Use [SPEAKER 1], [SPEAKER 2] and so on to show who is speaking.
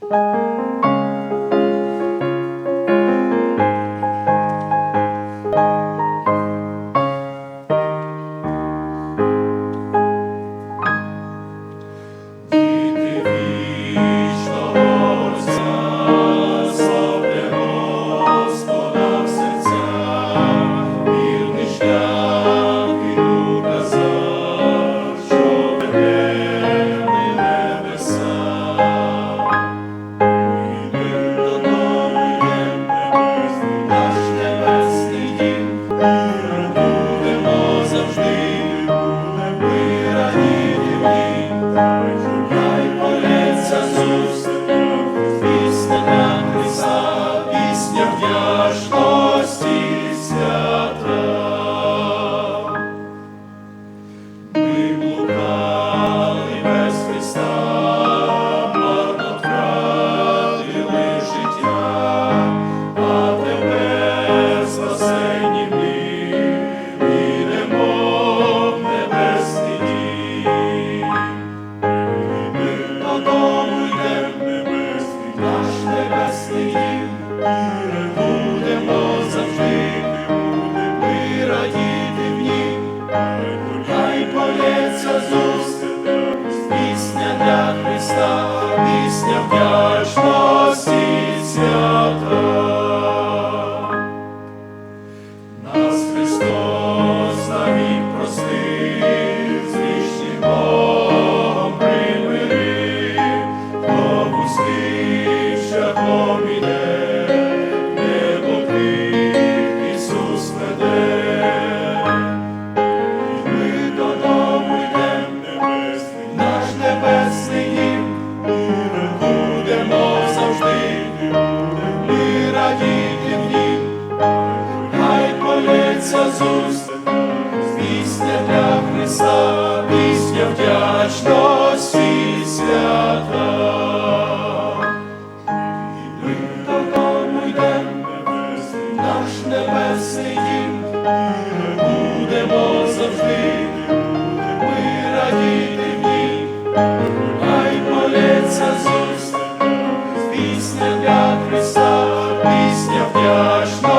[SPEAKER 1] thank you додому йдем небесний, наш небесний дім, і будемо завжди, ми радіти в нім. Хай полється зустріч, пісня для Христа, пісня вдячності крив Ісус веде. І ми додому йдем небесний, наш небесний дім, і ми будемо завжди, ми радіти нім. Хай полється зустріч, пісня для Христа, пісня вдячності вдячна.